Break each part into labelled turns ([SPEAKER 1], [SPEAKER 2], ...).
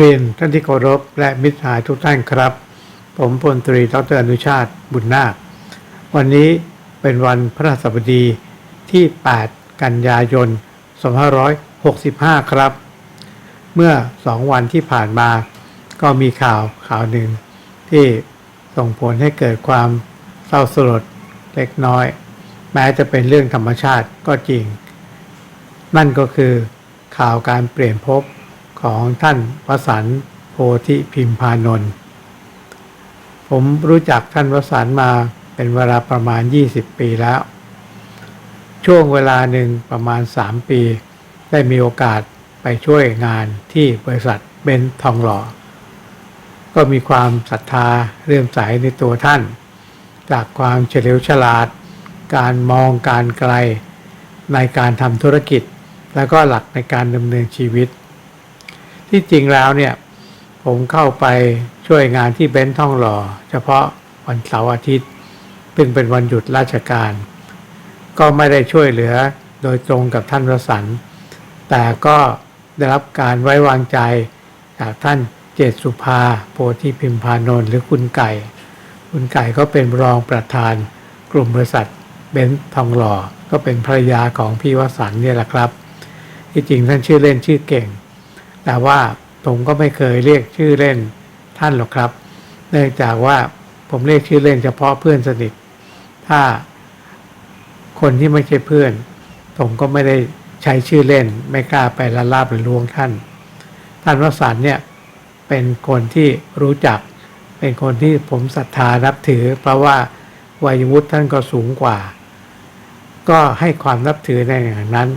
[SPEAKER 1] เรียนท่านที่เคารพและมิตรหายทุกท่านครับ ผมพลตรีดรอนุชาติบุญนาค วันนี้เป็นวันพระราชบดีที่ 8 กันยายน 2565 ครับ เมื่อสองวันที่ผ่านมา ก็มีข่าวข่าวหนึ่ง ที่ส่งผลให้เกิดความเศร้าสลดเล็กน้อย แม้จะเป็นเรื่องธรรมชาติก็จริง นั่นก็คือข่าวการเปลี่ยนภพ ของท่านวสันโพธิพิมพานนท์ผมรู้จักท่านวสันมาเป็นเวลาประมาณ 20 ปีแล้ว ช่วงเวลาหนึ่งประมาณ 3 ปี ได้มีโอกาสไปช่วยงานที่บริษัทเบนทองหล่อ ก็มีความศรัทธาเรื่อมใสในตัวท่าน จากความเฉลียวฉลาด การมองการไกลในการทำธุรกิจ แล้วก็หลักในการดำเนินชีวิต ที่จริงแล้วเนี่ย ผมเข้าไปช่วยงานที่เบนซ์ท่องหล่อ เฉพาะวันเสาร์อาทิตย์ซึ่งเป็นวันหยุดราชการ ก็ไม่ได้ช่วยเหลือโดยตรงกับท่านวสันต์แต่ก็ได้รับการไว้วางใจจากท่านเจตสุภา โพธิพิมพานนท์หรือคุณไก่ คุณไก่ก็เป็นรองประธาน กลุ่มบริษัทเบนซ์ทองหล่อ ก็เป็นภรรยาของพี่วสันต์เนี่ยแหละครับ ที่จริงท่านชื่อเล่นชื่อเก่ง แต่ว่าผมก็ไม่เคยเรียกชื่อเล่นท่านหรอกครับ เนื่องจากว่าผมเรียกชื่อเล่นเฉพาะเพื่อนสนิท ถ้าคนที่ไม่ใช่เพื่อน ผมก็ไม่ได้ใช้ชื่อเล่น ไม่กล้าไปละลาบหรือลวงท่าน ท่านวสันเนี่ยเป็นคนที่รู้จัก เป็นคนที่ผมศรัทธานับถือ เพราะว่าวัยวุฒิท่านก็สูงกว่า ก็ให้ความนับถือในอย่างนั้น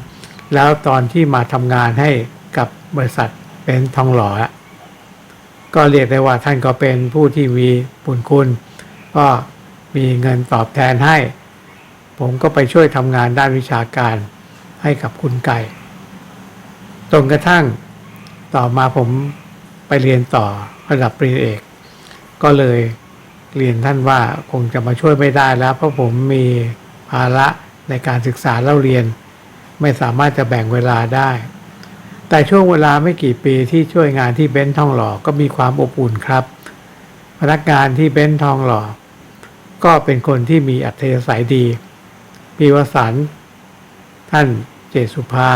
[SPEAKER 1] แล้วตอนที่มาทำงานให้กับบริษัท เป็นทองหล่อก็เรียกได้ว่าท่านก็เป็นผู้ที่มีบุญคุณ ก็มีเงินตอบแทนให้ ผมก็ไปช่วยทำงานด้านวิชาการให้กับคุณไก่จนกระทั่งต่อมาผมไปเรียนต่อระดับปริญญาเอก ก็เลยเรียนท่านว่าคงจะมาช่วยไม่ได้แล้ว เพราะผมมีภาระในการศึกษาเล่าเรียน ไม่สามารถจะแบ่งเวลาได้ แต่ช่วงเวลาไม่กี่ปีที่ช่วยงานที่เบนซ์ทองหล่อก็มีความอบอุ่นครับ พนักงานที่เบนซ์ทองหล่อ ก็เป็นคนที่มีอัธยาศัยดีปีวสันท่านเจสุภา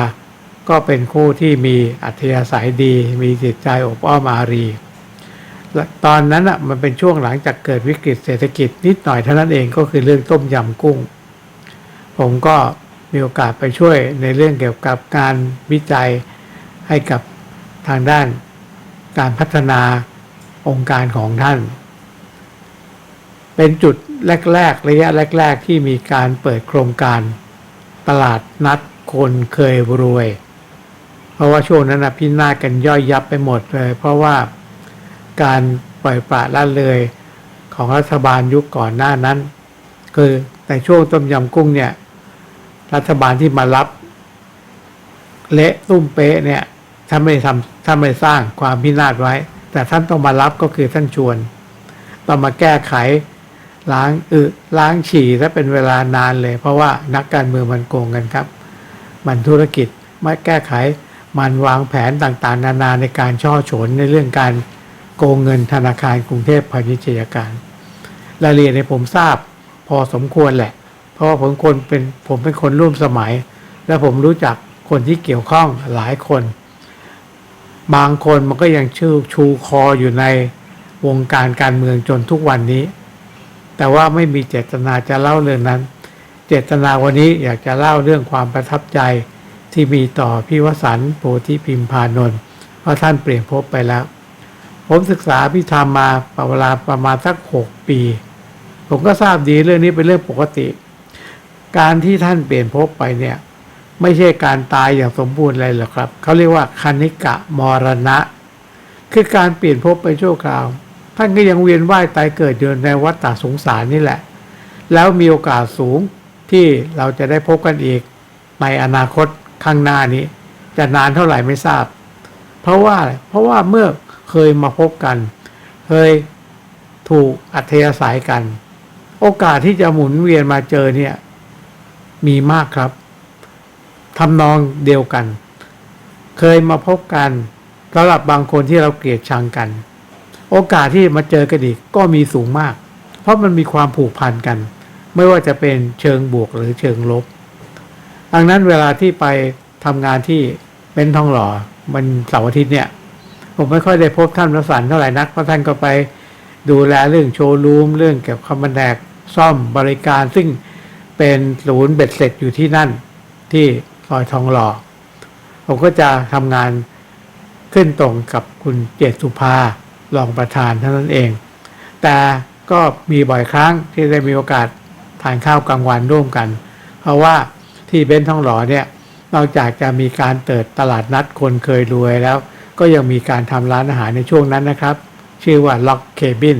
[SPEAKER 1] ก็เป็นคู่ที่มีอัธยาศัยดี มีจิตใจอบอ้อมอารีและตอนนั้นอะมันเป็นช่วงหลังจากเกิดวิกฤตเศรษฐกิจนิดหน่อยเท่านั้นเองก็คือเรื่องต้มยำกุ้ง ผมก็มีโอกาสไปช่วยในเรื่องเกี่ยวกับการวิจัย ให้กับทางด้านการพัฒนาองค์การของท่าน เป็นจุดแรก ๆ ระยะแรก ๆ ที่มีการเปิดโครงการตลาดนัดคนเคยรวย เพราะว่าช่วงนั้นนะพี่นากันย่อยยับไปหมดเลย เพราะว่าการปล่อยปละละเลยของรัฐบาลยุคก่อนหน้านั้น คือในช่วงต้มยำกุ้งเนี่ย รัฐบาลที่มารับ เละตุ้มเป๊ะเนี่ย ถ้าไม่ทำถ้าไม่สร้างความพินาศไว้ แต่ท่านต้องมารับก็คือท่านชวน ต้องมาแก้ไขล้างอึล้างฉี่ถ้าเป็นเวลานานเลย เพราะว่านักการเมืองมันโกงกันครับ มันธุรกิจไม่แก้ไขมันวางแผนต่างๆ นานาในการช่อฉนในเรื่องการโกงเงินธนาคารกรุงเทพพาณิชยการรายละเอียดในผมทราบพอสมควรแหละ เพราะว่าผมคนเป็นผมเป็นคนร่วมสมัย และผมรู้จักคนที่เกี่ยวข้องหลายคน บางคนมันก็ยังชื่อชูคออยู่ในวงการการเมืองจนทุกวันนี้ แต่ว่าไม่มีเจตนาจะเล่าเรื่องนั้น เจตนาวันนี้อยากจะเล่าเรื่องความประทับใจที่มีต่อพี่วสันต์โพธิพิมพานนท์เพราะท่านเปลี่ยนภพไปแล้ว ผมศึกษาพิธามมาประเวลาประมาณสักหกปี ผมก็ทราบดีเรื่องนี้เป็นเรื่องปกติ การที่ท่านเปลี่ยนภพไปเนี่ย ไม่ใช่การตายอย่างสมบูรณ์เลยหรอกครับ เขาเรียกว่าคณิกะมรณะ คือการเปลี่ยนภพไปชั่วคราว ท่านก็ยังเวียนว่ายตายเกิดอยู่ในวัฏฏะสงสารนี่แหละ แล้วมีโอกาสสูงที่เราจะได้พบกันอีก ในอนาคตข้างหน้านี้ จะนานเท่าไหร่ไม่ทราบ เพราะว่าเพราะว่าเมื่อเคยมาพบกัน เคยถูกอัธยาศัยกัน โอกาสที่จะหมุนเวียนมาเจอเนี่ย มีมากครับ ทำนองเดียวกัน เคยมาพบกันสำหรับบางคนที่เราเกลียดชังกัน โอกาสที่มาเจอกันอีกก็มีสูงมาก เพราะมันมีความผูกพันกัน ไม่ว่าจะเป็นเชิงบวกหรือเชิงลบ ดังนั้นเวลาที่ไปทำงานที่เป็นทองหล่อมันเสาร์อาทิตย์เนี่ย ผมไม่ค่อยได้พบท่านประสันเท่าไหร่นักเพราะท่านก็ไปดูแลเรื่องโชว์รูมเรื่องเกี่ยวกับคำแผนกซ่อมบริการซึ่งเป็นศูนย์เบ็ดเสร็จอยู่ที่นั่นที่ ซอยทองหล่อผมก็จะทำงานขึ้นตรงกับคุณเจตสุภารองประธานเท่านั้นเอง แต่ก็มีบ่อยครั้งที่ได้มีโอกาสทานข้าวกลางวันร่วมกัน เพราะว่าที่เบนทองหล่อเนี่ยนอกจากจะมีการเปิดตลาดนัดคนเคยรวยแล้ว ก็ยังมีการทำร้านอาหารในช่วงนั้นนะครับ ชื่อว่าล็อกเคบิน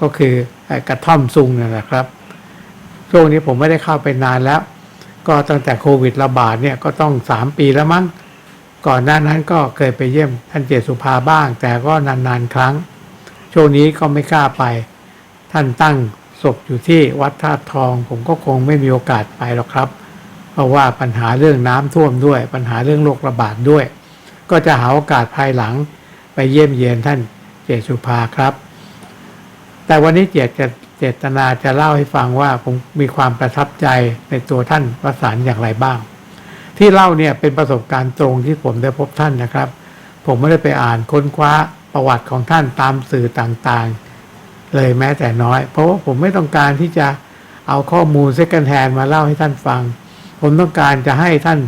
[SPEAKER 1] ก็คือกระท่อมซุงนั่นแหละครับ ช่วงนี้ผมไม่ได้เข้าไปนานแล้ว ก็ตั้งแต่โควิดระบาดเนี่ยก็ต้อง 3 ปีแล้วมั้ง ก่อนหน้านั้นก็เคยไปเยี่ยมท่านเจษสุภาบ้าง แต่ก็นานๆ ครั้ง ช่วงนี้ก็ไม่กล้าไป ท่านตั้งศพอยู่ที่วัดธาตุทอง ผมก็คงไม่มีโอกาสไปหรอกครับ เพราะว่าปัญหาเรื่องน้ำท่วมด้วย ปัญหาเรื่องโรคระบาดด้วย ก็จะหาโอกาสภายหลังไปเยี่ยมเยียนท่านเจษสุภาครับ แต่วันนี้เจตจะเจตนาจะเล่าให้ฟังว่าผมมีความประทับใจในตัวท่านประสานอย่างไรบ้าง ที่เล่าเนี่ยเป็นประสบการณ์ตรงที่ผมได้พบท่านนะครับ ผมไม่ได้ไปอ่านค้นคว้าประวัติของท่านตามสื่อต่างๆ เลยแม้แต่น้อย เพราะว่าผมไม่ต้องการที่จะเอาข้อมูลเซกันแทนมาเล่าให้ท่านฟัง ผมต้องการจะให้ท่าน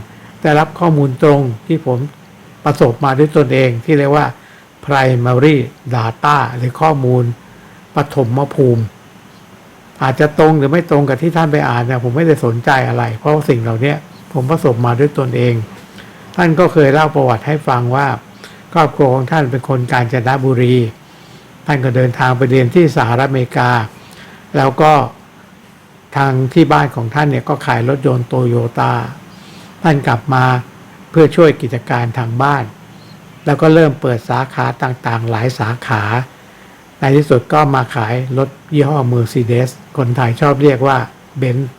[SPEAKER 1] ได้รับข้อมูลตรงที่ผมประสบมาด้วยตนเองที่เรียกว่า primary data หรือข้อมูล ปฐมภูมิ อาจจะตรงหรือไม่ตรงกับที่ท่านไปอ่านนี่ยผมไม่ได้สนใจอะไร เพราะสิ่งเหล่านี้ผมประสบมาด้วยตนเอง ท่านก็เคยเล่าประวัติให้ฟังว่า ครอบครัวของท่านเป็นคนกาญจนบุรี ท่านก็เดินทางไปเรียนที่สหรัฐอเมริกา แล้วก็ทางที่บ้านของท่านเนี่ยก็ขายรถยนต์โตโยต้าท่านกลับมาเพื่อช่วยกิจการทางบ้าน แล้วก็เริ่มเปิดสาขาต่างๆ หลายสาขา ในที่สุดก็มาขายรถยี่ห้อ Mercedes คนไทยชอบเรียกว่าเบนซ์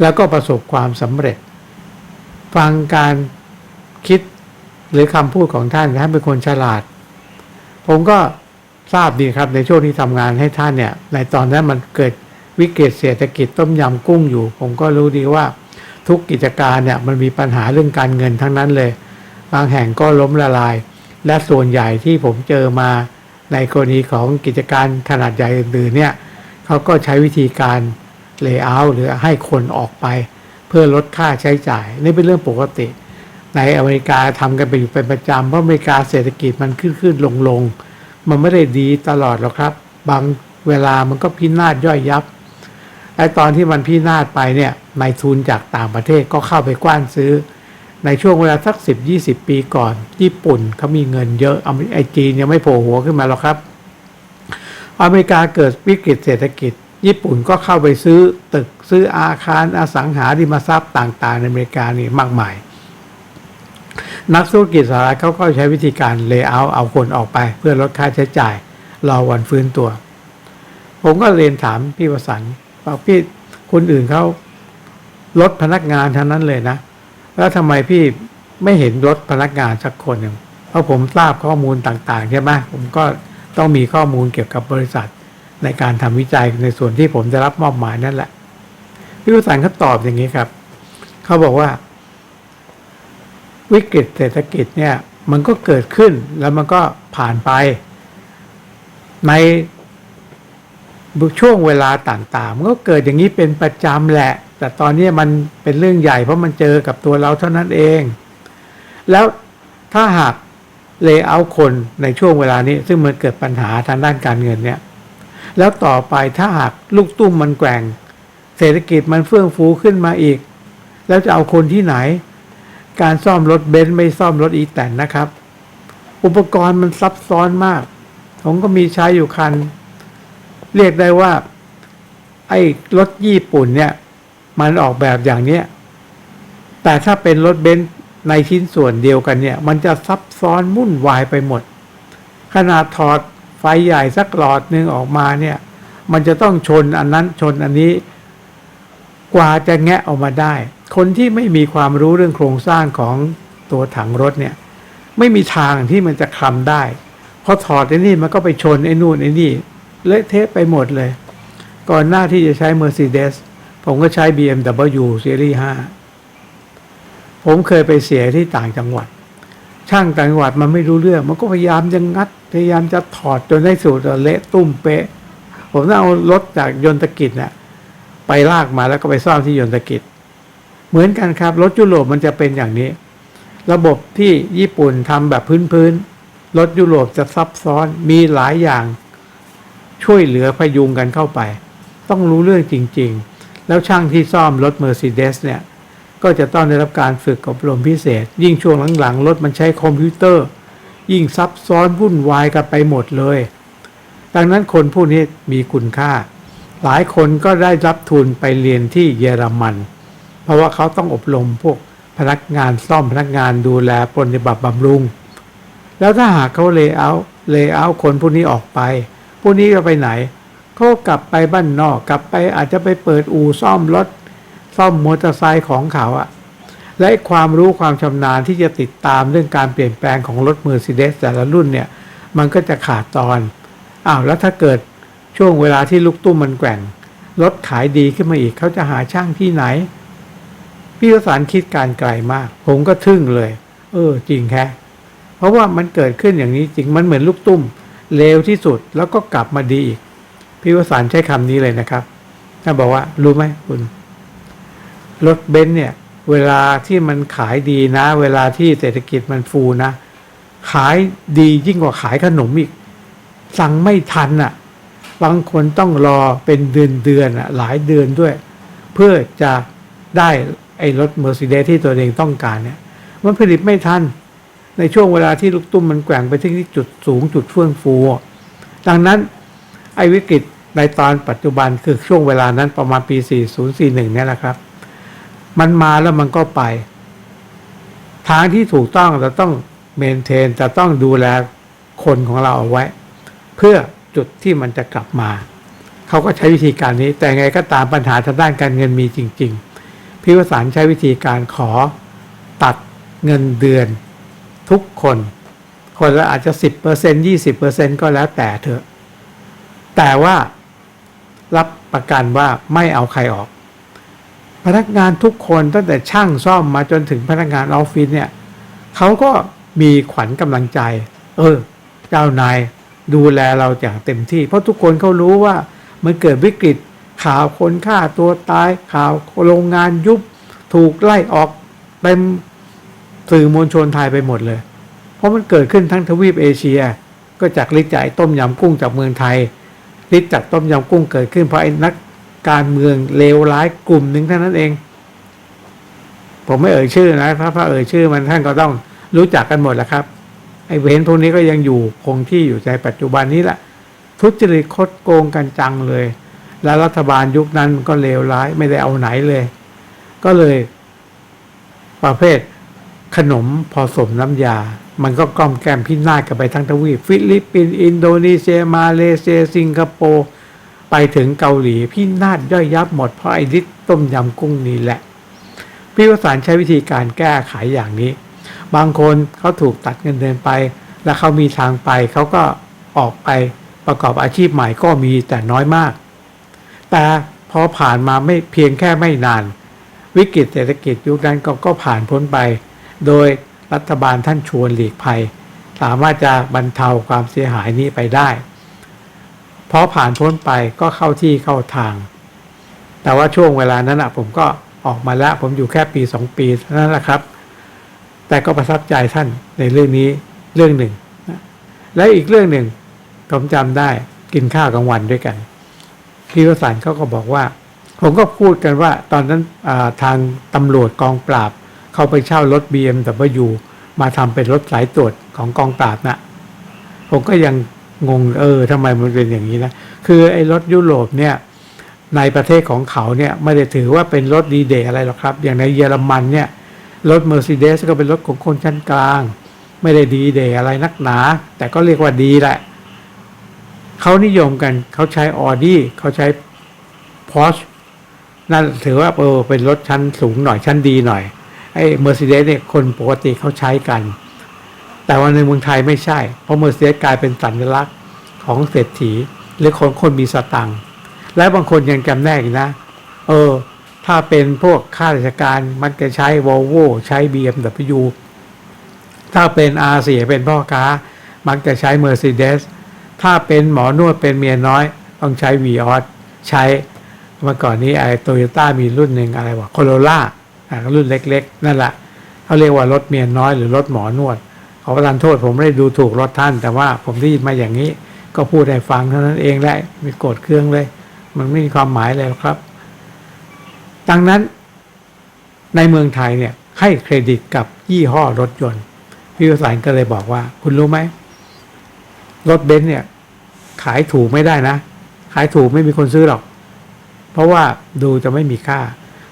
[SPEAKER 1] แล้วก็ประสบความสำเร็จ ฟังการคิดหรือคำพูดของท่านท่านเป็นคนฉลาด ผมก็ทราบดีครับในช่วงที่ทำงานให้ท่านเนี่ย ในตอนนั้นมันเกิดวิกฤตเศรษฐกิจต้มยำกุ้งอยู่ ผมก็รู้ดีว่าทุกกิจการเนี่ยมันมีปัญหาเรื่องการเงินทั้งนั้นเลย บางแห่งก็ล้มละลาย และส่วนใหญ่ที่ผมเจอมาในกรณีของกิจการขนาดใหญ่อื่นๆเนี่ยเขาก็ใช้วิธีการเลเยอร์หรือให้คนออกไป เพื่อลดค่าใช้จ่าย นี่เป็นเรื่องปกติ ในอเมริกาทำกันไปอยู่เป็นประจำเพราะอเมริกาเศรษฐกิจมันขึ้นขึ้นลงลงมันไม่ได้ดีตลอดหรอกครับ บางเวลามันก็พินาศย่อยยับไอ้ตอนที่มันพินาศไปเนี่ยนายทุนจากต่างประเทศก็เข้าไปกว้านซื้อ ในช่วงเวลาสักสิบยี่สิบปีก่อน ญี่ปุ่นเขามีเงินเยอะไอจีนยังไม่โผล่หัวขึ้นมาหรอกครับ อเมริกาเกิดวิกฤตเศรษฐกิจ ญี่ปุ่นก็เข้าไปซื้อตึกซื้ออาคารอสังหาริมทรัพย์ต่างๆ ในอเมริกานี่มากมาย นักธุรกิจสหรัฐเขาก็ใช้วิธีการเลเยอร์เอาคนออกไป เพื่อลดค่าใช้จ่ายรอวันฟื้นตัว ผมก็เรียนถามพี่วสันต์บอกพี่คนอื่นเขาลดพนักงานทั้งนั้นเลยนะ แล้วทำไมพี่ไม่เห็นลดพนักงานสักคนหนึ่งเพราะผมทราบข้อมูลต่างๆใช่ไหมผมก็ต้องมีข้อมูลเกี่ยวกับบริษัท ในการทำวิจัยในส่วนที่ผมจะรับมอบหมายนั่นแหละพี่วสันเขาตอบอย่างนี้ครับ เขาบอกว่า วิกฤตเศรษฐกิจเนี่ย มันก็เกิดขึ้นแล้วมันก็ผ่านไป ในช่วงเวลาต่างๆ มันก็เกิดอย่างนี้เป็นประจำแหละ แต่ตอนนี้มันเป็นเรื่องใหญ่เพราะมันเจอกับตัวเราเท่านั้นเอง แล้วถ้าหากเลเยอร์คนในช่วงเวลานี้ ซึ่งมันเกิดปัญหาทางด้านการเงินเนี่ย แล้วต่อไปถ้าหากลูกตุ้มมันแกว่ง เศรษฐกิจมันเฟื่องฟูขึ้นมาอีก แล้วจะเอาคนที่ไหน การซ่อมรถเบนซ์ไม่ซ่อมรถอีแตนนะครับ อุปกรณ์มันซับซ้อนมาก ผมก็มีใช้อยู่คัน เรียกได้ว่า ไอ้รถญี่ปุ่นเนี่ย มันออกแบบอย่างเนี้ยแต่ถ้าเป็นรถเบนซ์ในชิ้นส่วนเดียวกันเนี่ย มันจะซับซ้อนมุ่นวายไปหมด ขนาดถอดไฟใหญ่สักหลอดหนึ่งออกมาเนี่ย มันจะต้องชนอันนั้นชนอันนี้ กว่าจะแงะออกมาได้ คนที่ไม่มีความรู้เรื่องโครงสร้างของตัวถังรถเนี่ย ไม่มีทางที่มันจะคลำได้พอถอดไอ้นี่มันก็ไปชนไอ้นู่นไอ้นี่เละเทะไปหมดเลย ก่อนหน้าที่จะใช้ Mercedes ผมก็ใช้ BMW Series 5 ผมเคยไปเสียที่ต่างจังหวัด ช่างต่างจังหวัดมันไม่รู้เรื่อง มันก็พยายามจะงัด พยายามจะถอดจนได้สูตรเละตุ้มเป๊ะ ผมต้องเอารถจากยนตกิจน่ะไปลากมาแล้วก็ไปซ่อมที่ยนตกิจ เหมือนกันครับ รถยุโรปมันจะเป็นอย่างนี้ ระบบที่ญี่ปุ่นทำแบบพื้นๆรถยุโรปจะซับซ้อนมีหลายอย่าง ช่วยเหลือพยุงกันเข้าไป ต้องรู้เรื่องจริง ๆ แล้วช่างที่ซ่อมรถ Mercedes เนี่ย ก็จะต้องได้รับการฝึกอบรมพิเศษ ยิ่งช่วงหลังๆ รถมันใช้คอมพิวเตอร์ ยิ่งซับซ้อนวุ่นวายกันไปหมดเลย ดังนั้นคนผู้นี้มีคุณค่า หลายคนก็ได้รับทุนไปเรียนที่เยอรมัน เพราะว่าเขาต้องอบรมพวกพนักงานซ่อมพนักงานดูแลปฏิบัติบำรุง แล้วถ้าหากเขาเลเยอร์เลเยอร์คนผู้นี้ออกไป ผู้นี้จะไปไหน เขากลับไปบ้านนอกกลับไปอาจจะไปเปิดอู่ซ่อมรถ ซ่อมมอเตอร์ไซค์ของเขาอะและความรู้ความชำนาญที่จะติดตามเรื่องการเปลี่ยนแปลงของรถ Mercedes แต่ละรุ่นเนี่ย มันก็จะขาดตอนอ้าวแล้วถ้าเกิดช่วงเวลาที่ลูกตุ้มมันแกว่งรถขายดีขึ้นมาอีกเขาจะหาช่างที่ไหน พี่วสารคิดการไกลมาก ผมก็ทึ่งเลย เออ จริงแค่เพราะว่ามันเกิดขึ้นอย่างนี้จริงมันเหมือนลูกตุ้มเลวที่สุดแล้วก็กลับมาดีอีก พี่วสารใช้คำนี้เลยนะครับท่าบอกว่ารู้ไหมคุณ รถเบนซ์เนี่ย เวลาที่มันขายดีนะ เวลาที่เศรษฐกิจมันฟูนะ ขายดียิ่งกว่าขายขนมอีก สั่งไม่ทันอะ บางคนต้องรอเป็นเดือนเดือนอะ หลายเดือนด้วย เพื่อจะได้ไอ้รถเมอร์ d e เดสที่ตัวเองต้องการเนี่ย มันผลิตไม่ทัน ในช่วงเวลาที่ลูกตุ้มมันแกว่งไปที่จุดสูงจุดเฟื่องฟูดังนั้นไอ้วิกฤต ในตอนปัจจุบันคือช่วงเวลานั้นประมาณปี 4041เนี่ยแหละครับ มันมาแล้วมันก็ไป ทางที่ถูกต้องเราต้องเมนเทนจะต้องดูแลคนของเราเอาไว้ เพื่อจุดที่มันจะกลับมา เขาก็ใช้วิธีการนี้ แต่ไงก็ตามปัญหาทางด้านการเงินมีจริง ๆพิวสารใช้วิธีการขอตัดเงินเดือนทุกคน คนละอาจจะ 10% 20%ก็แล้วแต่เถอะแต่ว่า รับประกันว่าไม่เอาใครออก พนักงานทุกคนตั้งแต่ช่างซ่อมมาจนถึงพนักงานออฟฟิศเนี่ยเขาก็มีขวัญกำลังใจ เออ เจ้านายดูแลเราอย่างเต็มที่ เพราะทุกคนเขารู้ว่ามันเกิดวิกฤตข่าวคนฆ่าตัวตายข่าวโรงงานยุบถูกไล่ออกเต็มสื่อมวลชนไทยไปหมดเลย เพราะมันเกิดขึ้นทั้งทวีปเอเชีย ก็จากลิจ่ายต้มยำกุ้งจากเมืองไทย ลิจากต้มยำกุ้งเกิดขึ้นเพราะไอ้นักการเมืองเลวร้ายกลุ่มหนึ่งเท่านั้นเอง ผมไม่เอ่ยชื่อนะถ้าพระเอ่ยชื่อ มันท่านก็ต้องรู้จักกันหมดแหละครับ ไอ้เวนพวกนี้ก็ยังอยู่คงที่อยู่ในปัจจุบันนี้แหละทุจริตคดโกงกันจังเลย แล้วรัฐบาลยุคนั้นก็เลวร้ายไม่ได้เอาไหนเลย ก็เลย ประเภท ขนมพอสมน้ำยา มันก็กล้อมแกมพินาศกันไปทั้งทวีปฟิลิปปินส์อินโดนีเซียมาเลเซีย สิงคโปร์ไปถึงเกาหลีพินาศย่อยยับหมดเพราะไอ้ฤทธิ์ต้มยำกุ้งนี่แหละ พี่วสารใช้วิธีการแก้ไขอย่างนี้ บางคนเขาถูกตัดเงินเดือนไป แล้วเขามีทางไปเขาก็ออกไปประกอบอาชีพใหม่ก็มีแต่น้อยมาก แต่พอผ่านมาไม่เพียงแค่ไม่นาน วิกฤตเศรษฐกิจยุคนั้นก็ก็ผ่านพ้นไป โดยรัฐบาลท่านชวนหลีกภัย สามารถจะบรรเทาความเสียหายนี้ไปได้พอผ่านพ้นไปก็เข้าที่เข้าทาง แต่ว่าช่วงเวลานั้นอะผมก็ออกมาแล้ว ผมอยู่แค่ปีสองปีเท่านั้นแหละครับ แต่ก็ประทับใจท่านในเรื่องนี้เรื่องหนึ่ง และอีกเรื่องหนึ่งผมจำได้กินข้าวกลางวันด้วยกัน พี่วสันเขาก็บอกว่า ผมก็พูดกันว่า ตอนนั้นทางตำรวจกองปราบ เขาไปเช่ารถ BMW มาทำเป็นรถสายตรวจของกองปราบนะผมก็ยังงงเออทำไมมันเป็นอย่างนี้นะ คือไอ้รถยุโรปเนี่ยในประเทศของเขาเนี่ยไม่ได้ถือว่าเป็นรถดีเดย์อะไรหรอกครับ อย่างในเยอรมันเนี่ยรถ Mercedes ก็เป็นรถของคนชั้นกลาง ไม่ได้ดีเดย์อะไรนักหนา แต่ก็เรียกว่าดีแหละเขานิยมกันเขาใช้ Audi เขาใช้ Porsche นั่นถือว่าเออเป็นรถชั้นสูงหน่อยชั้นดีหน่อย ไอ้ Mercedes เนี่ยคนปกติเขาใช้กัน แต่ว่าในเมืองไทยไม่ใช่ เพราะเมอร์เซเดสกลายเป็นสัญลักษณ์ของเศรษฐี หรือคนคนมีสตังค์และบางคนยังจำแนกนะ เออ ถ้าเป็นพวกข้าราชการมันจะใช้ Volvo ใช้ BMW ถ้าเป็นอาเสียเป็นพ่อค้า มักจะใช้ Mercedes ถ้าเป็นหมอนวดเป็นเมียน้อย ต้องใช้ v ีออสใช้เมื่อก่อนนี้ไอ้โตโยต้ามีรุ่นหนึ่งอะไรวะโคโรล่า รุ่นเล็ก ๆ นั่นแหละเขาเรียกว่ารถเมียน้อยหรือรถหมอนวดขอประทานโทษผมไม่ได้ดูถูกรถท่าน แต่ว่าผมได้ยินมาอย่างนี้ ก็พูดให้ฟังเท่านั้นเองแหละมีโกรธเครื่องเลย มันไม่มีความหมายเลยหรอกครับ ดังนั้นในเมืองไทยเนี่ยให้เครดิตกับยี่ห้อรถยนต์พี่วสานก็เลยบอกว่า คุณรู้ไหมรถเบนซ์เนี่ย ขายถูกไม่ได้นะ ขายถูกไม่มีคนซื้อหรอก เพราะว่าดูจะไม่มีค่า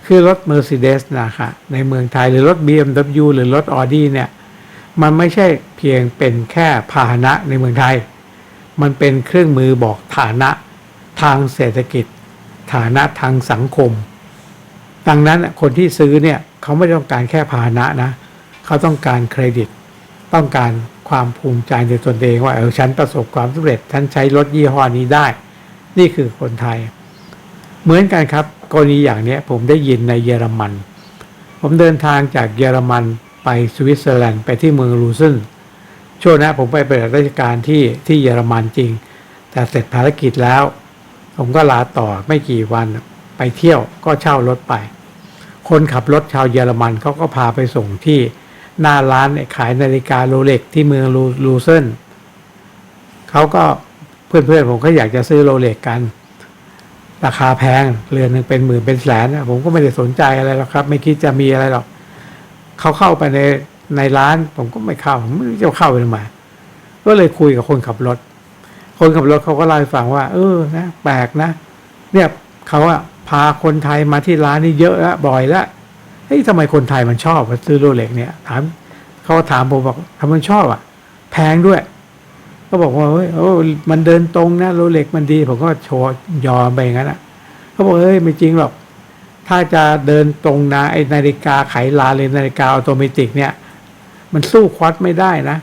[SPEAKER 1] คือรถ Mercedes นะคะในเมืองไทยหรือรถ BMW หรือรถ Audi เนี่ย มันไม่ใช่เพียงเป็นแค่พาหนะในเมืองไทย มันเป็นเครื่องมือบอกฐานะทางเศรษฐกิจ ฐานะทางสังคม ดังนั้นคนที่ซื้อเนี่ยเขาไม่ต้องการแค่พาหนะนะ เขาต้องการเครดิต ต้องการความภูมิใจในตนเองว่าเออฉันประสบความสำเร็จฉันใช้รถยี่ห้อนี้ได้ นี่คือคนไทย เหมือนกันครับ กรณีอย่างนี้ผมได้ยินในเยอรมัน ผมเดินทางจากเยอรมันไปสวิตเซอร์แลนด์ไปที่เมืองลูเซนช่วงนั้นผมไปปฏิบัติราชการที่ที่เยอรมันจริง แต่เสร็จภารกิจแล้ว ผมก็ลาต่อไม่กี่วันไปเที่ยวก็เช่ารถไป คนขับรถชาวเยอรมันเขาก็พาไปส่งที่หน้าร้านขายนาฬิกาโรเล็กที่เมืองลูลูเซนเขาก็เพื่อนๆผมก็อยากจะซื้อโรเล็กกัน ราคาแพงเรือนหนึ่งเป็นหมื่นเป็นแสนนะผมก็ไม่ได้สนใจอะไรหรอกครับ ไม่คิดจะมีอะไรหรอกเขาเข้าไปในในร้าน ผมก็ไม่เข้าผมไม่รู้จะเข้าไปทำไมก็เลยคุยกับคนขับรถ คนขับรถเขาก็เล่าให้ฟังว่า เออนะแปลกนะเนี่ยเขาอะพาคนไทยมาที่ร้านนี้เยอะแล้วบ่อยแล้วเฮ้ยทำไมคนไทยมันชอบมาซื้อโรเล็กเนี่ยถามเขาถามผมบอกทำไมชอบอะแพงด้วย ก็บอกว่าเฮ้ยโอ้มันเดินตรงนะโรเล็กมันดี ผมก็โชว์ยอมไปอย่างนั้นอะเขาบอกเฮ้ยไม่จริงหรอก ถ้าจะเดินตรงนะไอนาฬิกาไขลานเลยนาฬิกาอัตโนมัติเนี่ย มันสู้ควอตไม่ได้นะ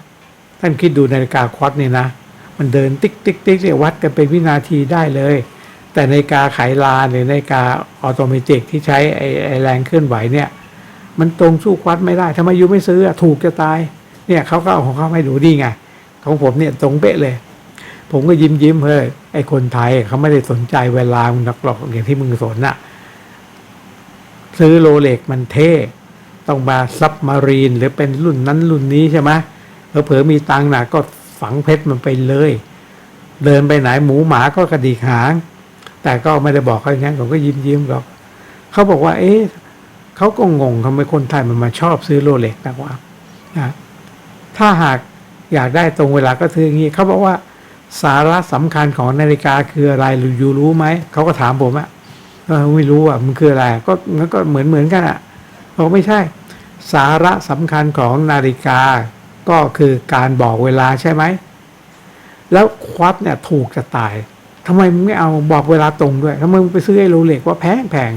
[SPEAKER 1] ท่านคิดดูนาฬิกาควอตนี่นะ มันเดินติ๊กติ๊กติ๊กเนี่ยวัดกันเป็นวินาทีได้เลย แต่นาฬิกาไขลานหรือนาฬิกาออโตเมติที่ใช้ไอไอแรงเคลื่อนไหวเนี่ย มันตรงสู้ควอตไม่ได้ทำไมยูไม่ซื้อถูกจะตาย เนี่ยเขาก็เอาของเขาให้ดูดีไง ของผมเนี่ยตรงเป๊ะเลย ผมก็ยิ้มยิ้มเฮ้ยไอคนไทยเขาไม่ได้สนใจเวลามึงนักหรอกอย่างที่มึงสนน่ะ ซื้อโรเล็กมันเท่ต้องมาซับมารีนหรือเป็นรุ่นนั้นรุ่นนี้ใช่ไหมเผลอๆมีตังค์นะก็ฝังเพชรมันไปเลย เดินไปไหนหมูหมาก็กระดิกหาง แต่ก็ไม่ได้บอกเขาอย่างนั้นผมก็ยิ้มยิ้มหรอกเขาบอกว่า เอ๊ะเขาก็งงทำไมคนไทยมันมาชอบซื้อโรเล็กนักว่านะถ้าหาก อยากได้ตรงเวลาก็ซื้ออย่างนี้เขาบอกว่าสาระสำคัญของนาฬิกาคืออะไรหรืออยู่รู้ไหมเขาก็ถามผมอะเออไม่รู้อะมันคืออะไรก็มันก็เหมือนเหมือนกันอะบอกไม่ใช่ สาระสำคัญของนาฬิกาก็คือการบอกเวลาใช่ไหมแล้วควัดเนี่ยถูกจะตายทำไมมึงไม่เอาบอกเวลาตรงด้วยทำไมมึงไปซื้อไอ้โรเล็กว่าแพงแพง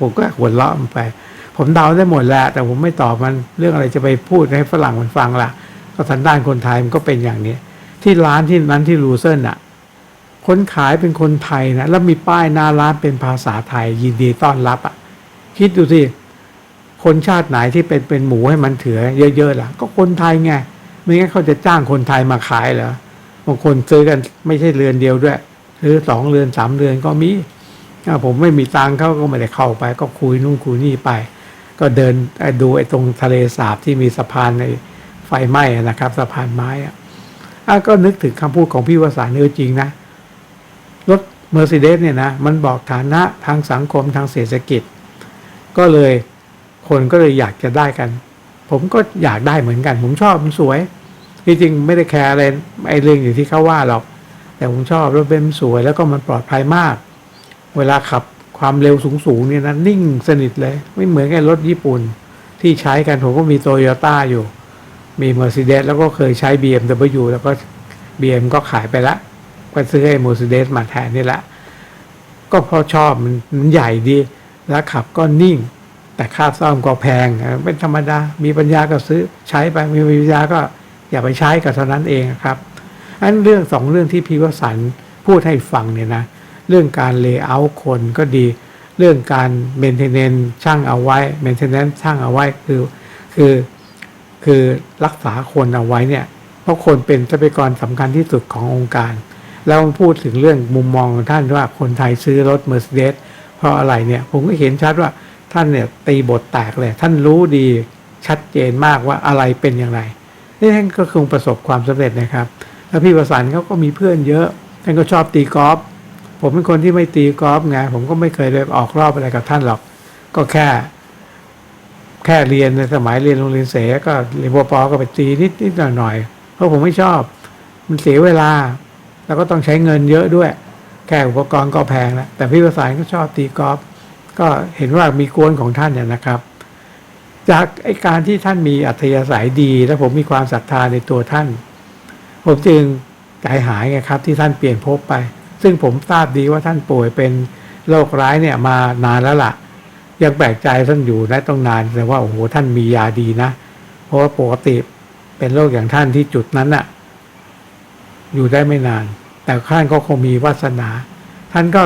[SPEAKER 1] ผมก็หัวเราะมันไป ผมเดาได้หมดแหละแต่ผมไม่ตอบมันเรื่องอะไรจะไปพูดให้ฝรั่งมันฟังล่ะ ก็สันดานคนไทยมันก็เป็นอย่างนี้ที่ร้านที่นั้นที่ลูเซนอะ คนขายเป็นคนไทยนะแล้วมีป้ายหน้าร้านเป็นภาษาไทย ยินดีต้อนรับอะ คิดดูสิคนชาติไหนที่เป็นเป็นหมูให้มันเถือเยอะๆล่ะ ก็คนไทยไงไม่งั้นเขาจะจ้างคนไทยมาขายเหรอบางคนซื้อกันไม่ใช่เรือนเดียวด้วยซื้อสองเรือนสามเรือนก็มีถ้าผมไม่มีตังค์เขาก็ไม่ได้เข้าไป ก็คุยนู่นคุยนี่ไป ก็เดินดูไอ้ตรงทะเลสาบที่มีสะพานใน ไฟไหม้อะนะครับสะพานไม้อะอะก็นึกถึงคำพูดของพี่วสานเนื้อจริงนะ รถ Mercedes เนี่ยนะ มันบอกฐานะทางสังคมทางเศรษฐกิจ ก็เลยคนก็เลยอยากจะได้กัน ผมก็อยากได้เหมือนกัน ผมชอบมันสวยที่จริงไม่ได้แคร์อะไรไอ้เรื่องอย่างที่เขาว่าหรอก แต่ผมชอบรถเบนซ์สวยแล้วก็มันปลอดภัยมาก เวลาขับความเร็วสูงๆเนี่ยนะนิ่งสนิทเลย ไม่เหมือนกับรถญี่ปุ่น ที่ใช้กันผมก็มีโตโยต้าอยู่ มี Mercedes แล้วก็เคยใช้ BMW แล้วก็ BM ก็ขายไปละก็ซื้อไอ้ Mercedes มาแทนนี่ละ ก็เพราะชอบมันใหญ่ดี แล้วขับก็นิ่ง แต่ค่าซ่อมก็แพง เป็นธรรมดา มีปัญญาก็ซื้อใช้ไป มีปัญญาก็อย่าไปใช้กับเท่านั้นเองครับอันเรื่องสองเรื่องที่พี่วสันพูดให้ฟังเนี่ยนะ เรื่องการเลเยอร์คนก็ดี เรื่องการเมนเทนเนนช่างเอาไว้เมนเทนเนนช่างเอาไว้คือ คือ คือรักษาคนเอาไว้เนี่ย เพราะคนเป็นทรัพยากรสำคัญที่สุดขององค์การ แล้วพูดถึงเรื่องมุมมองของท่านว่าคนไทยซื้อรถ Mercedes เพราะอะไรเนี่ย ผมก็เห็นชัดว่าท่านเนี่ยตีบทแตกเลย ท่านรู้ดีชัดเจนมากว่าอะไรเป็นอย่างไรนี่ท่านก็คงประสบความสำเร็จนะครับ แล้วพี่ประสานเขาก็มีเพื่อนเยอะท่านก็ชอบตีกอล์ฟผมเป็นคนที่ไม่ตีกอล์ฟไงผมก็ไม่เคยเลยออกรอบอะไรกับท่านหรอก ก็แค่ แค่เรียนในสมัยเรียนโรงเรียนเสก็เรียนปปก็ไปตีนิดนิดหน่อยหน่อยเพราะผมไม่ชอบ มันเสียเวลา แล้วก็ต้องใช้เงินเยอะด้วย แค่อุปกรณ์ก็แพงแล้วแต่พี่ประสานก็ชอบตีกอล์ฟก็เห็นว่ามีกวนของท่านเนี่ยนะครับ จากไอการที่ท่านมีอัธยาศัยดี และผมมีความศรัทธาในตัวท่าน ผมจึงใจหายไงครับ ที่ท่านเปลี่ยนภพไป ซึ่งผมทราบดีว่าท่านป่วยเป็นโรคร้ายเนี่ยมานานแล้วล่ะ ยังแปลกใจท่านอยู่ได้ต้องนานแต่ว่าโอ้โหท่านมียาดีนะ เพราะว่าปกติเป็นโรคอย่างท่านที่จุดนั้นน่ะอยู่ได้ไม่นาน แต่ท่านก็คงมีวาสนา ท่านก็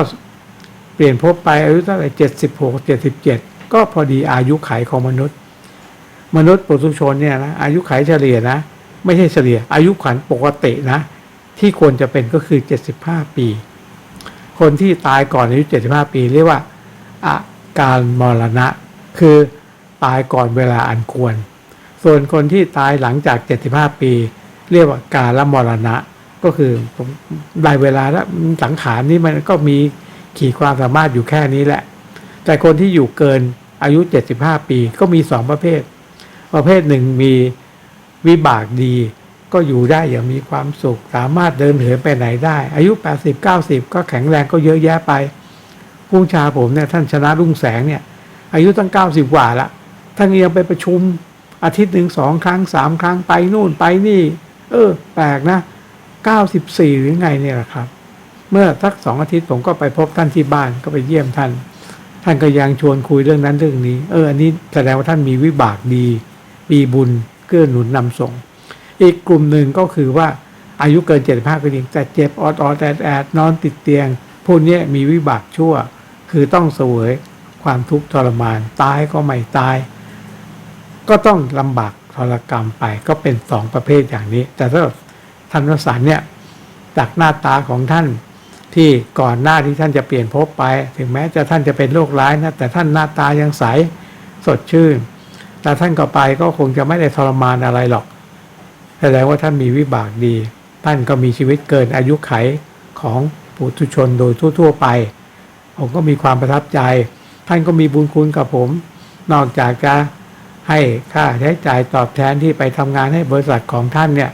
[SPEAKER 1] เปลี่ยนภพไปอายุเท่าไหร่เจ็ดสิบหกเจ็ดสิบเจ็ดก็พอดีอายุไขของมนุษย์ มนุษย์ปุถุชนเนี่ยนะอายุไขเฉลี่ยนะ ไม่ใช่เฉลี่ย อายุขันปกตินะ ที่ควรจะเป็นก็คือ75ปี คนที่ตายก่อนอายุ75ปี เรียกว่าอา การมรณะ คือตายก่อนเวลาอันควร ส่วนคนที่ตายหลังจาก 75 ปี เรียกว่าการละมรณะ ก็คือได้เวลาแล้วสังขารนี่มันก็มีขีดความสามารถอยู่แค่นี้แหละ แต่คนที่อยู่เกินอายุ 75 ปี ก็มีสองประเภท ประเภทหนึ่งมีวิบากดี ก็อยู่ได้อย่างมีความสุข สามารถเดินเหินไปไหนได้ อายุ 80 90 ก็แข็งแรงก็เยอะแยะไป ผู้ชาผมเนี่ยท่านชนะรุ่งแสงเนี่ยอายุตั้ง90กว่าละท่านยังไปประชุมอาทิตย์หนึ่งสองครั้งสามครั้งไปนู่นไปนี่ เออ แปลกนะ94หรือไงเนี่ยแหละครับ เมื่อสักสองอาทิตย์ผมก็ไปพบท่านที่บ้านก็ไปเยี่ยมท่าน ท่านก็ยังชวนคุยเรื่องนั้นเรื่องนี้ เอออันนี้แสดงว่าท่านมีวิบากดีมีบุญเกื้อหนุนนำส่ง อีกกลุ่มหนึ่งก็คือว่าอายุเกิน75ก็จริงแต่เจ็บออดออดแอดแอดนอนติดเตียงพวกนี้มีวิบากชั่ว คือต้องเสวยความทุกข์ทรมานตายก็ไม่ตาย ก็ต้องลำบากทรกรรมไปก็เป็นสองประเภทอย่างนี้ แต่ถ้าท่านวสันต์เนี่ยจากหน้าตาของท่านที่ก่อนหน้าที่ท่านจะเปลี่ยนภพไป ถึงแม้จะท่านจะเป็นโรคร้ายนะแต่ท่านหน้าตายังใสสดชื่น แต่ท่านก็ไปก็คงจะไม่ได้ทรมานอะไรหรอกแสดงว่าท่านมีวิบากดี ท่านก็มีชีวิตเกินอายุไขของปุถุชนโดยทั่ว ๆ ไป ผมก็มีความประทับใจ ท่านก็มีบุญคุณกับผม นอกจากจะให้ค่าใช้จ่ายตอบแทนที่ไปทำงานให้บริษัทของท่านเนี่ย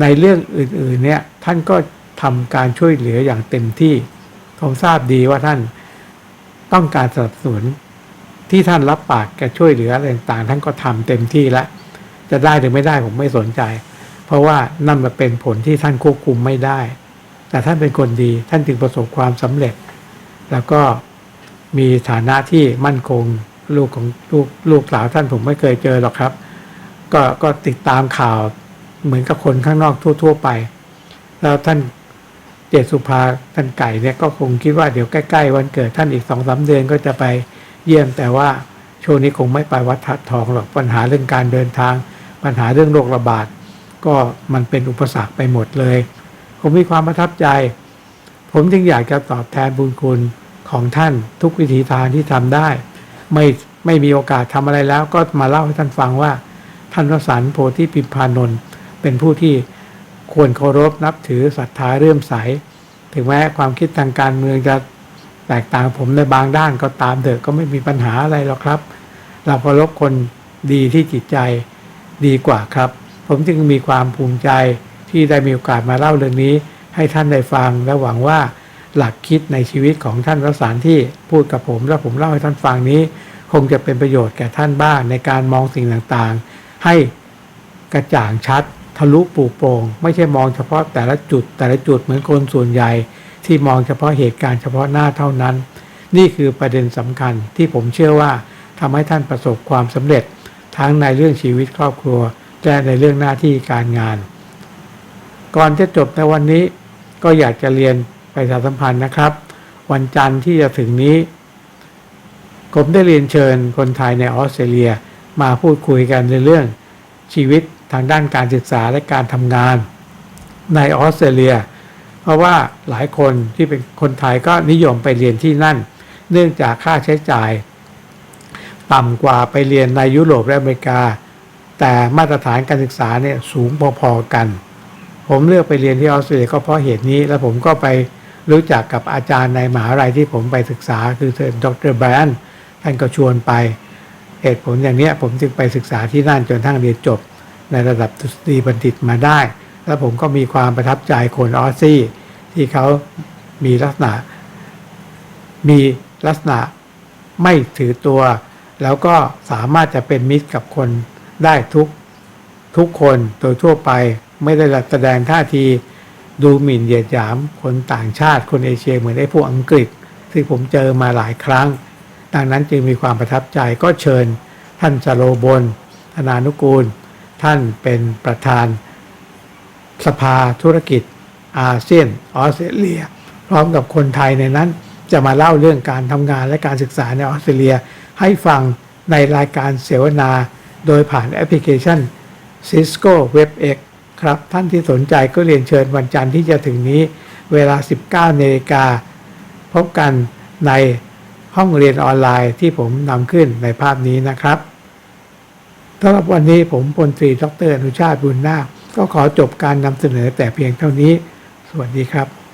[SPEAKER 1] ในเรื่องอื่นๆเนี่ยท่านก็ทำการช่วยเหลืออย่างเต็มที่ผมทราบดีว่าท่านต้องการสนับสนุนที่ท่านรับปากแกช่วยเหลืออะไรต่างๆ ท่านก็ทำเต็มที่แล้ว จะได้หรือไม่ได้ผมไม่สนใจ เพราะว่านั่นมันเป็นผลที่ท่านควบคุมไม่ได้ แต่ท่านเป็นคนดี ท่านจึงประสบความสำเร็จ แล้วก็มีฐานะที่มั่นคงลูกของลูกลูกสาวท่านผมไม่เคยเจอหรอกครับ ก็ก็ติดตามข่าวเหมือนกับคนข้างนอกทั่ว ๆ ไป แล้วท่านเจสุภาท่านไก่เนี่ยก็คงคิดว่าเดี๋ยวใกล้ ๆ วันเกิดท่านอีกสองสาเดือนก็จะไปเยี่ยมแต่ว่าช่วงนี้คงไม่ไปวัดทัดทองหรอกปัญหาเรื่องการเดินทาง ปัญหาเรื่องโรคระบาด ก็มันเป็นอุปสรรคไปหมดเลย ผมมีความประทับใจ ผมจึงอยากจะตอบแทนบุญคุณของท่านทุกวิธีทางที่ทำได้ ไม่ไม่มีโอกาสทำอะไรแล้ว ก็มาเล่าให้ท่านฟังว่า ท่านวสันต์โพธิพิพานนท์เป็นผู้ที่ควรเคารพนับถือศรัทธาเรื่มใส ถึงแม้ความคิดทางการเมืองจะแตกต่างผมในบางด้านก็ตามเถอะก็ไม่มีปัญหาอะไรหรอกครับ เราเคารพคนดีที่จิตใจดีกว่าครับ ผมจึงมีความภูมิใจที่ได้มีโอกาสมาเล่าเรื่องนี้ ให้ท่านได้ฟัง และหวังว่าหลักคิดในชีวิตของท่านรัศานที่พูดกับผม และผมเล่าให้ท่านฟังนี้ คงจะเป็นประโยชน์แก่ท่านบ้างในการมองสิ่งต่างๆ ให้กระจ่างชัด ทะลุปูโปร่งไม่ใช่มองเฉพาะแต่ละจุดแต่ละจุดเหมือนคนส่วนใหญ่ ที่มองเฉพาะเหตุการณ์เฉพาะหน้าเท่านั้น นี่คือประเด็นสำคัญที่ผมเชื่อว่าทำให้ท่านประสบความสำเร็จ ทั้งในเรื่องชีวิตครอบครัวและในเรื่องหน้าที่การงาน ก่อนจะจบในวันนี้ ก็อยากจะเรียนประชาสัมพันธ์นะครับ วันจันทร์ที่จะถึงนี้ผมได้เรียนเชิญคนไทยในออสเตรเลียมาพูดคุยกันในเรื่องชีวิตทางด้านการศึกษาและการทำงาน ในออสเตรเลีย เพราะว่าหลายคนที่เป็นคนไทยก็นิยมไปเรียนที่นั่น เนื่องจากค่าใช้จ่าย ต่ำกว่าไปเรียนในยุโรปและอเมริกา แต่มาตรฐานการศึกษาเนี่ยสูงพอๆกัน ผมเลือกไปเรียนที่ออสเตรเลียก็เพราะเหตุนี้ แล้วผมก็ไปรู้จักกับอาจารย์ในมหาลัยที่ผมไปศึกษาคือดรแบรนท่านก็ชวนไปเหตุผลอย่างนี้ผมจึงไปศึกษาที่นั่นจนทั้งเรียนจบ ในระดับดุษฎีบัณฑิตมาได้ แล้วผมก็มีความประทับใจคนออสซี่ที่เขามีลักษณะ มีลักษณะไม่ถือตัว แล้วก็สามารถจะเป็นมิตรกับคนได้ทุกทุกคนโดยทั่วไป ไม่ได้แสดงท่าทีดูหมิ่นเหยียดหยาม คนต่างชาติคนเอเชียเหมือนไอ้พวกอังกฤษ ที่ผมเจอมาหลายครั้ง ดังนั้นจึงมีความประทับใจก็เชิญ ท่านสโลบนธนานุกูล ท่านเป็นประธาน สภาธุรกิจอาเซียนออสเตรเลีย พร้อมกับคนไทยในนั้น จะมาเล่าเรื่องการทำงานและการศึกษาในออสเตรเลีย ให้ฟังในรายการเสวนา โดยผ่านแอปพลิเคชัน Cisco WebEx ครับ ท่านที่สนใจก็เรียนเชิญวันจันทร์ที่จะถึงนี้ เวลา 19นาฬิกาพบกันในห้องเรียนออนไลน์ที่ผมนำขึ้นในภาพนี้นะครับสำหรับวันนี้ผมพลตรีดรอนุชาติบุญนาคก็ขอจบการนำเสนอแต่เพียงเท่านี้ สวัสดีครับ